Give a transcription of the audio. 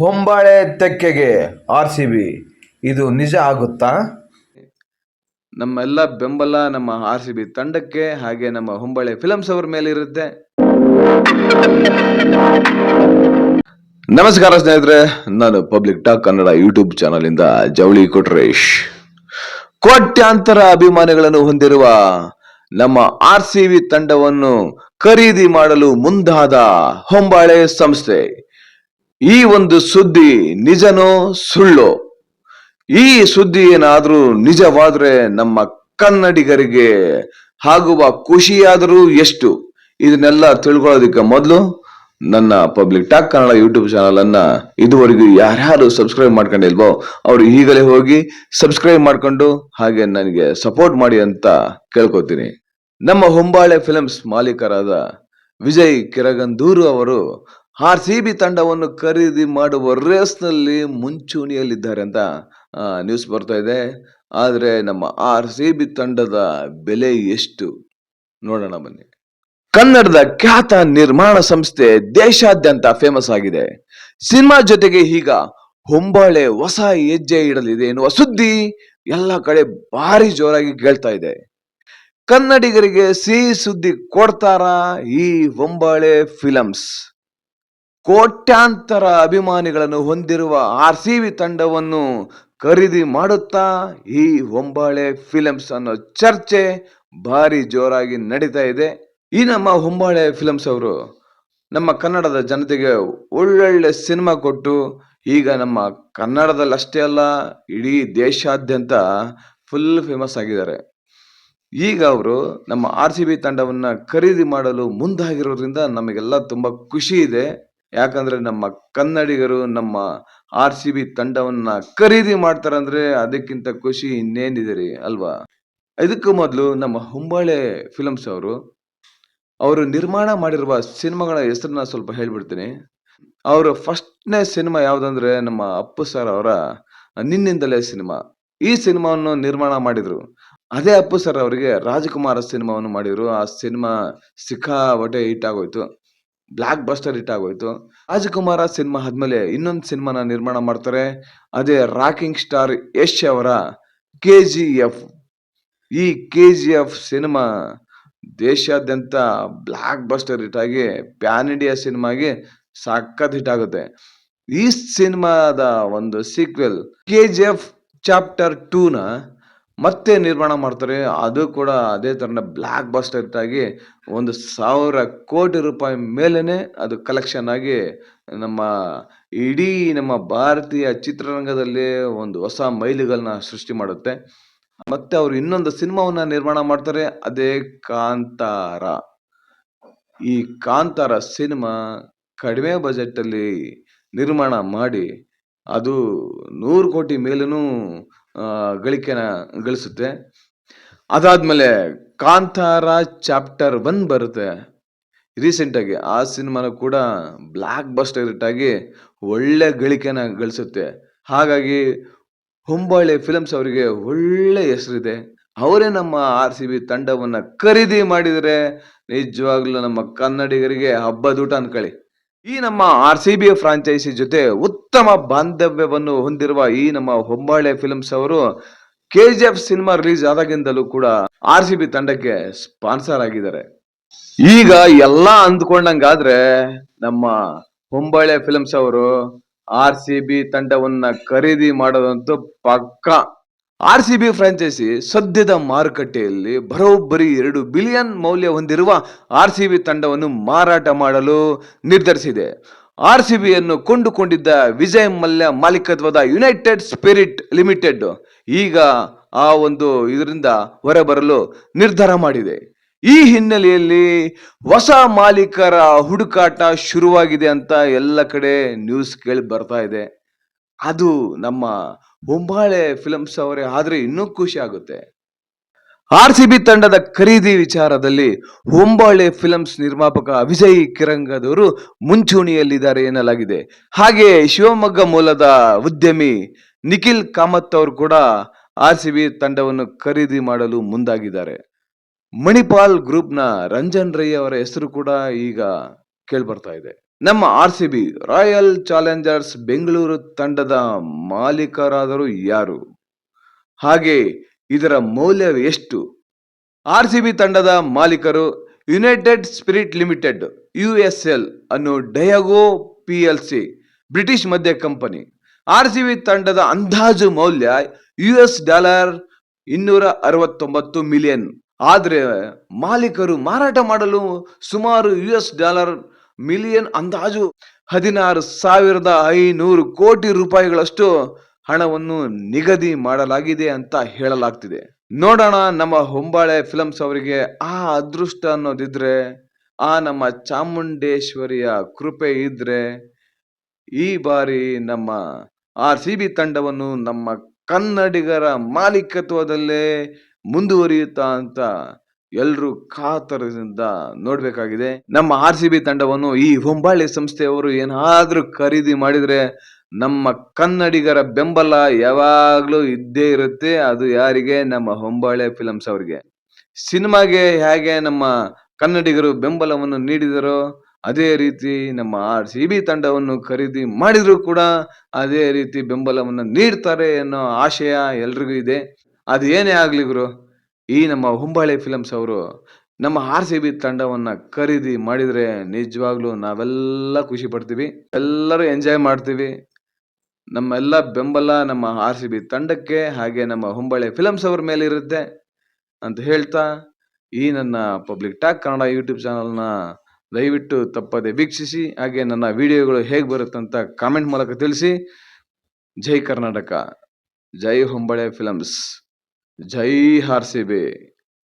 ಹೊಂಬಾಳೆ ತೆಕ್ಕೆಗೆ R C B, ಇದು ನಿಜ ಆಗುತ್ತಾ? ನಮ್ಮೆಲ್ಲ ಬೆಂಬಲ ನಮ್ಮ ಆರ್ ಸಿ ಬಿ ತಂಡಕ್ಕೆ ಹಾಗೆ ನಮ್ಮ ಹೊಂಬಾಳೆ ಫಿಲಮ್ಸ್ ಅವರ ಮೇಲೆ ಇರುತ್ತೆ. ನಮಸ್ಕಾರ ಸ್ನೇಹಿತರೆ, ನಾನು public talk Kannada YouTube channel ಇಂದ ಜವಳಿ ಕೊಟ್ರೇಶ್. ಕೋಟ್ಯಾಂತರ ಅಭಿಮಾನಿಗಳನ್ನು ಹೊಂದಿರುವ ನಮ್ಮ ಆರ್ ಸಿ ಬಿ ತಂಡವನ್ನು ಖರೀದಿ ಮಾಡಲು ಮುಂದಾದ ಹೊಂಬಾಳೆ ಸಂಸ್ಥೆ. ಈ ಒಂದು ಸುದ್ದಿ ನಿಜನೋ ಸುಳ್ಳೋ? ಈ ಸುದ್ದಿ ಏನಾದರೂ ನಿಜವಾದ್ರೆ ನಮ್ಮ ಕನ್ನಡಿಗರಿಗೆ ಆಗುವ ಖುಷಿಯಾದರೂ ಎಷ್ಟು? ಇದನ್ನೆಲ್ಲ ತಿಳ್ಕೊಳ್ಳೋದಕ್ಕೆ ಮೊದಲು ನನ್ನ public talk Kannada YouTube channel ಅನ್ನ ಇದುವರೆಗೂ ಯಾರ್ಯಾರು ಸಬ್ಸ್ಕ್ರೈಬ್ ಮಾಡ್ಕೊಂಡಿಲ್ವೋ ಅವ್ರು ಈಗಲೇ ಹೋಗಿ ಸಬ್ಸ್ಕ್ರೈಬ್ ಮಾಡ್ಕೊಂಡು ಹಾಗೆ ನನಗೆ ಸಪೋರ್ಟ್ ಮಾಡಿ ಅಂತ ಕೇಳ್ಕೊತೀನಿ. ನಮ್ಮ ಹೊಂಬಾಳೆ ಫಿಲ್ಮ್ಸ್ ಮಾಲೀಕರಾದ ವಿಜಯ್ ಕಿರಗಂದೂರು ಅವರು ಆರ್ ಸಿ ಬಿ ತಂಡವನ್ನು ಖರೀದಿ ಮಾಡುವ ರೇಸ್ನಲ್ಲಿ ಮುಂಚೂಣಿಯಲ್ಲಿದ್ದಾರೆ ಅಂತ ನ್ಯೂಸ್ ಬರ್ತಾ ಇದೆ. ಆದರೆ ನಮ್ಮ ಆರ್ ಸಿ ಬಿ ತಂಡದ ಬೆಲೆ ಎಷ್ಟು? ನೋಡೋಣ ಬನ್ನಿ. ಕನ್ನಡದ ಖ್ಯಾತ ನಿರ್ಮಾಣ ಸಂಸ್ಥೆ ದೇಶಾದ್ಯಂತ ಫೇಮಸ್ ಆಗಿದೆ. ಸಿನಿಮಾ ಜೊತೆಗೆ ಈಗ ಹೊಂಬಾಳೆ ಹೊಸ ಹೆಜ್ಜೆ ಇಡಲಿದೆ ಎನ್ನುವ ಸುದ್ದಿ ಎಲ್ಲ ಕಡೆ ಭಾರಿ ಜೋರಾಗಿ ಕೇಳ್ತಾ ಇದೆ. ಕನ್ನಡಿಗರಿಗೆ ಸಿಹಿ ಸುದ್ದಿ ಕೊಡ್ತಾರಾ ಈ ಹೊಂಬಾಳೆ ಫಿಲಮ್ಸ್ ಕೋಟ್ಯಾಂತರ ಅಭಿಮಾನಿಗಳನ್ನು ಹೊಂದಿರುವ ಆರ್ ಸಿ ಬಿ ತಂಡವನ್ನು ಖರೀದಿ ಮಾಡುತ್ತಾ ಈ ಹೊಂಬಾಳೆ ಫಿಲಮ್ಸ್ ಅನ್ನೋ ಚರ್ಚೆ ಭಾರಿ ಜೋರಾಗಿ ನಡೀತಾ ಇದೆ. ಈ ನಮ್ಮ ಹೊಂಬಾಳೆ ಫಿಲಮ್ಸ್ ಅವರು ನಮ್ಮ ಕನ್ನಡದ ಜನತೆಗೆ ಒಳ್ಳೊಳ್ಳೆ ಸಿನಿಮಾ ಕೊಟ್ಟು ಈಗ ನಮ್ಮ ಕನ್ನಡದಲ್ಲಷ್ಟೇ ಅಲ್ಲ, ಇಡೀ ದೇಶಾದ್ಯಂತ ಫುಲ್ ಫೇಮಸ್ ಆಗಿದ್ದಾರೆ. ಈಗ ಅವರು ನಮ್ಮ ಆರ್ ಸಿ ಬಿ ತಂಡವನ್ನು ಖರೀದಿ ಮಾಡಲು ಮುಂದಾಗಿರೋದ್ರಿಂದ ನಮಗೆಲ್ಲ ತುಂಬ ಖುಷಿ ಇದೆ. ಯಾಕಂದ್ರೆ ನಮ್ಮ ಕನ್ನಡಿಗರು ನಮ್ಮ ಆರ್ ಸಿ ಬಿ ತಂಡವನ್ನ ಖರೀದಿ ಮಾಡ್ತಾರಂದ್ರೆ ಅದಕ್ಕಿಂತ ಖುಷಿ ಇನ್ನೇನಿದೆ ರೀ ಅಲ್ವಾ? ಇದಕ್ಕೂ ಮೊದಲು ನಮ್ಮ ಹುಂಬಾಳೆ ಫಿಲಮ್ಸ್ ಅವರು ಅವರು ನಿರ್ಮಾಣ ಮಾಡಿರುವ ಸಿನಿಮಾಗಳ ಹೆಸರನ್ನ ಸ್ವಲ್ಪ ಹೇಳ್ಬಿಡ್ತೀನಿ. ಅವರ ಫಸ್ಟ್ನೇ ಸಿನಿಮಾ ಯಾವ್ದಂದ್ರೆ ನಮ್ಮ ಅಪ್ಪು ಸರ್ ಅವರ ನಿನ್ನಿಂದಲೇ ಸಿನಿಮಾ. ಈ ಸಿನಿಮಾವನ್ನು ನಿರ್ಮಾಣ ಮಾಡಿದ್ರು. ಅದೇ ಅಪ್ಪು ಸರ್ ಅವರಿಗೆ ರಾಜಕುಮಾರ ಸಿನಿಮಾವನ್ನು ಮಾಡಿದ್ರು. ಆ ಸಿನಿಮಾ ಸಿಕ್ಕಾಪಟ್ಟೆ ಹಿಟ್ ಆಗೋಯ್ತು. ಬ್ಲಾಕ್ ಬಸ್ಟರ್ ಹಿಟ್ ಆಗೋಯ್ತು. ರಾಜಕುಮಾರ ಸಿನಿಮಾ ಆದ್ಮೇಲೆ ಇನ್ನೊಂದು ಸಿನಿಮಾನ ನಿರ್ಮಾಣ ಮಾಡ್ತಾರೆ. ಅದೇ ರಾಕಿಂಗ್ ಸ್ಟಾರ್ ಯಶ್ ಅವರ ಕೆ ಜಿ ಎಫ್. ಈ ಕೆ ಜಿ ಎಫ್ ಸಿನಿಮಾ ದೇಶಾದ್ಯಂತ ಬ್ಲ್ಯಾಕ್ ಬಸ್ಟರ್ ಹಿಟ್ ಆಗಿ ಪ್ಯಾನ್ ಇಂಡಿಯಾ ಸಿನಿಮಾಗೆ ಸಖತ್ ಹಿಟ್ ಆಗುತ್ತೆ. ಈ ಸಿನಿಮಾದ ಒಂದು sequel K G F chapter ಟೂನ ಮತ್ತೆ ನಿರ್ಮಾಣ ಮಾಡ್ತಾರೆ. ಅದು ಕೂಡ ಅದೇ ಥರನ ಬ್ಲ್ಯಾಕ್ ಬಸ್ಟರ್ ಆಗಿ ಒಂದು ಸಾವಿರ ಕೋಟಿ ರೂಪಾಯಿ ಮೇಲೇನೆ ಅದು ಕಲೆಕ್ಷನ್ ಆಗಿ ನಮ್ಮ ಇಡೀ ನಮ್ಮ ಭಾರತೀಯ ಚಿತ್ರರಂಗದಲ್ಲಿ ಒಂದು ಹೊಸ ಮೈಲುಗಳನ್ನ ಸೃಷ್ಟಿ ಮಾಡುತ್ತೆ. ಮತ್ತೆ ಅವರು ಇನ್ನೊಂದು ಸಿನಿಮಾವನ್ನ ನಿರ್ಮಾಣ ಮಾಡ್ತಾರೆ, ಅದೇ ಕಾಂತಾರ. ಈ ಕಾಂತಾರ ಸಿನಿಮಾ ಕಡಿಮೆ ಬಜೆಟ್ ಅಲ್ಲಿ ನಿರ್ಮಾಣ ಮಾಡಿ ಅದು ನೂರು ಕೋಟಿ ಮೇಲೂ ಗಳಿಕೆನ ಗಳಿಸುತ್ತೆ. ಅದಾದ್ಮೇಲೆ ಕಾಂತಾರ ಚಾಪ್ಟರ್ ಒನ್ ಬರುತ್ತೆ. ರೀಸೆಂಟಾಗಿ ಆ ಸಿನಿಮಾನು ಕೂಡ ಬ್ಲ್ಯಾಕ್ ಬಸ್ಟರ್ ಆಗಿ ಒಳ್ಳೆ ಗಳಿಕೆನ ಗಳಿಸುತ್ತೆ. ಹಾಗಾಗಿ ಹೊಂಬಾಳೆ ಫಿಲಮ್ಸ್ ಅವರಿಗೆ ಒಳ್ಳೆ ಹೆಸರಿದೆ. ಅವರೇ ನಮ್ಮ ಆರ್ ಸಿ ಬಿ ತಂಡವನ್ನ ಖರೀದಿ ಮಾಡಿದರೆ ನಿಜವಾಗ್ಲೂ ನಮ್ಮ ಕನ್ನಡಿಗರಿಗೆ ಹಬ್ಬದೂಟ ಅನ್ಕೊಳ್ಳಿ. ಈ ನಮ್ಮ ಆರ್ ಸಿ ಬಿ ಫ್ರಾಂಚೈಸಿ ಜೊತೆ ಉತ್ತಮ ಬಾಂಧವ್ಯವನ್ನು ಹೊಂದಿರುವ ಈ ನಮ್ಮ ಹೊಂಬಾಳೆ ಫಿಲ್ಮ್ಸ್ ಅವರು K G F cinema release ಆದಾಗಿಂದಲೂ ಕೂಡ ಆರ್ ಸಿ ಬಿ ತಂಡಕ್ಕೆ ಸ್ಪಾನ್ಸರ್ ಆಗಿದ್ದಾರೆ. ಈಗ ಎಲ್ಲ ಅಂದ್ಕೊಂಡಂಗಾದ್ರೆ ನಮ್ಮ ಹೊಂಬಾಳೆ ಫಿಲ್ಮ್ಸ್ ಅವರು ಆರ್ ಸಿ ಬಿ ತಂಡವನ್ನ ಖರೀದಿ ಮಾಡೋದಂತೂ ಪಕ್ಕ. ಆರ್ ಸಿ ಬಿ ಫ್ರಾಂಚೈಸಿ ಸದ್ಯದ ಮಾರುಕಟ್ಟೆಯಲ್ಲಿ ಬರೋಬ್ಬರಿ ಎರಡು ಬಿಲಿಯನ್ ಮೌಲ್ಯ ಹೊಂದಿರುವ ಆರ್ ಸಿ ಬಿ ತಂಡವನ್ನು ಮಾರಾಟ ಮಾಡಲು ನಿರ್ಧರಿಸಿದೆ. ಆರ್ ಸಿ ಬಿಯನ್ನು ಕೊಂಡುಕೊಂಡಿದ್ದ ವಿಜಯ್ ಮಲ್ಯ ಮಾಲೀಕತ್ವದ ಯುನೈಟೆಡ್ ಸ್ಪಿರಿಟ್ ಲಿಮಿಟೆಡ್ ಈಗ ಆ ಒಂದು ಇದರಿಂದ ಹೊರಬರಲು ನಿರ್ಧಾರ ಮಾಡಿದೆ. ಈ ಹಿನ್ನೆಲೆಯಲ್ಲಿ ಹೊಸ ಮಾಲೀಕರ ಹುಡುಕಾಟ ಶುರುವಾಗಿದೆ ಅಂತ ಎಲ್ಲ ಕಡೆ ನ್ಯೂಸ್ ಕೇಳಿ ಬರ್ತಾ ಇದೆ. ಅದು ನಮ್ಮ ಹೊಂಬಾಳೆ ಫಿಲಮ್ಸ್ ಅವರೇ ಆದ್ರೆ ಇನ್ನೂ ಖುಷಿ ಆಗುತ್ತೆ. ಆರ್ ಸಿ ಬಿ ತಂಡದ ಖರೀದಿ ವಿಚಾರದಲ್ಲಿ ಹೊಂಬಾಳೆ ಫಿಲಮ್ಸ್ ನಿರ್ಮಾಪಕ ವಿಜಯ್ ಕಿರಂಗದವರು ಮುಂಚೂಣಿಯಲ್ಲಿದ್ದಾರೆ ಎನ್ನಲಾಗಿದೆ. ಹಾಗೆ ಶಿವಮೊಗ್ಗ ಮೂಲದ ಉದ್ಯಮಿ ನಿಖಿಲ್ ಕಾಮತ್ ಅವರು ಕೂಡ ಆರ್ ಸಿ ಬಿ ತಂಡವನ್ನು ಖರೀದಿ ಮಾಡಲು ಮುಂದಾಗಿದ್ದಾರೆ. ಮಣಿಪಾಲ್ ಗ್ರೂಪ್ನ ರಂಜನ್ ರೈ ಅವರ ಹೆಸರು ಕೂಡ ಈಗ ಕೇಳ್ಬರ್ತಾ ಇದೆ. ನಮ್ಮ R C B Royal Challengers Bengaluru ತಂಡದ ಮಾಲೀಕರಾದರೂ ಯಾರು? ಹಾಗೆ ಇದರ ಮೌಲ್ಯ ಎಷ್ಟು? ಆರ್ ಸಿ ಬಿ ತಂಡದ ಮಾಲೀಕರು United Spirit Limited U S L ಅನ್ನು Diageo P L C British ಮಧ್ಯ ಕಂಪನಿ ಆರ್ ಸಿ ಬಿ ತಂಡದ ಅಂದಾಜು ಮೌಲ್ಯ ಯು ಎಸ್ ಡಾಲರ್ ಇನ್ನೂರ ಅರವತ್ತೊಂಬತ್ತು ಮಿಲಿಯನ್ ಆದರೆ ಮಾಲೀಕರು ಮಾರಾಟ ಮಾಡಲು ಸುಮಾರು ಯು ಎಸ್ ಡಾಲರ್ ಮಿಲಿಯನ್ ಅಂದಾಜು ಹದಿನಾರು ಸಾವಿರದ ಐನೂರು ಕೋಟಿ ರೂಪಾಯಿಗಳಷ್ಟು ಹಣವನ್ನು ನಿಗದಿ ಮಾಡಲಾಗಿದೆ ಅಂತ ಹೇಳಲಾಗ್ತಿದೆ. ನೋಡೋಣ ನಮ್ಮ ಹೊಂಬಾಳೆ ಫಿಲಮ್ಸ್ ಅವರಿಗೆ ಆ ಅದೃಷ್ಟ ಅನ್ನೋದಿದ್ರೆ, ಆ ನಮ್ಮ ಚಾಮುಂಡೇಶ್ವರಿಯ ಕೃಪೆ ಇದ್ರೆ, ಈ ಬಾರಿ ನಮ್ಮ ಆರ್ ಸಿ ಬಿ ತಂಡವನ್ನು ನಮ್ಮ ಕನ್ನಡಿಗರ ಮಾಲೀಕತ್ವದಲ್ಲೇ ಮುಂದುವರಿಯುತ್ತಾ ಅಂತ ಎಲ್ರೂ ಕಾತರದಿಂದ ನೋಡ್ಬೇಕಾಗಿದೆ. ನಮ್ಮ ಆರ್ ಸಿ ಬಿ ತಂಡವನ್ನು ಈ ಹೊಂಬಾಳೆ ಸಂಸ್ಥೆಯವರು ಏನಾದ್ರೂ ಖರೀದಿ ಮಾಡಿದ್ರೆ ನಮ್ಮ ಕನ್ನಡಿಗರ ಬೆಂಬಲ ಯಾವಾಗ್ಲೂ ಇದ್ದೇ ಇರುತ್ತೆ. ಅದು ಯಾರಿಗೆ? ನಮ್ಮ ಹೊಂಬಾಳೆ ಫಿಲಮ್ಸ್ ಅವರಿಗೆ. ಸಿನಿಮಾಗೆ ಹೇಗೆ ನಮ್ಮ ಕನ್ನಡಿಗರು ಬೆಂಬಲವನ್ನು ನೀಡಿದರೋ, ಅದೇ ರೀತಿ ನಮ್ಮ ಆರ್ ಸಿ ಬಿ ತಂಡವನ್ನು ಖರೀದಿ ಮಾಡಿದ್ರು ಕೂಡ ಅದೇ ರೀತಿ ಬೆಂಬಲವನ್ನು ನೀಡ್ತಾರೆ ಅನ್ನೋ ಆಶಯ ಎಲ್ರಿಗೂ ಇದೆ. ಅದು ಏನೇ ಆಗ್ಲಿ ಗುರು ಈ ನಮ್ಮ ಹುಂಬಾಳೆ ಫಿಲಮ್ಸ್ ಅವರು ನಮ್ಮ ಆರ್ ಸಿ ಬಿ ತಂಡವನ್ನ ಖರೀದಿ ಮಾಡಿದ್ರೆ ನಿಜವಾಗ್ಲೂ ನಾವೆಲ್ಲ ಖುಷಿ ಪಡ್ತೀವಿ, ಎಲ್ಲರೂ ಎಂಜಾಯ್ ಮಾಡ್ತೀವಿ. ನಮ್ಮೆಲ್ಲ ಬೆಂಬಲ ನಮ್ಮ ಆರ್ ಸಿ ಬಿ ತಂಡಕ್ಕೆ ಹಾಗೆ ನಮ್ಮ ಹುಂಬಳೆ ಫಿಲಮ್ಸ್ ಅವ್ರ ಮೇಲೆ ಇರುತ್ತೆ ಅಂತ ಹೇಳ್ತಾ ಈ ನನ್ನ ಪಬ್ಲಿಕ್ ಟಾಕ್ ಕನ್ನಡ ಯೂಟ್ಯೂಬ್ ಚಾನಲ್ನ ದಯವಿಟ್ಟು ತಪ್ಪದೆ ವೀಕ್ಷಿಸಿ, ಹಾಗೆ ನನ್ನ ವಿಡಿಯೋಗಳು ಹೇಗೆ ಬರುತ್ತಂತ ಕಾಮೆಂಟ್ ಮೂಲಕ ತಿಳಿಸಿ. ಜೈ ಕರ್ನಾಟಕ, ಜೈ ಹೊಂಬಳೆ ಫಿಲಮ್ಸ್ ಜೈ ಆರ್ ಸಿ ಬಿ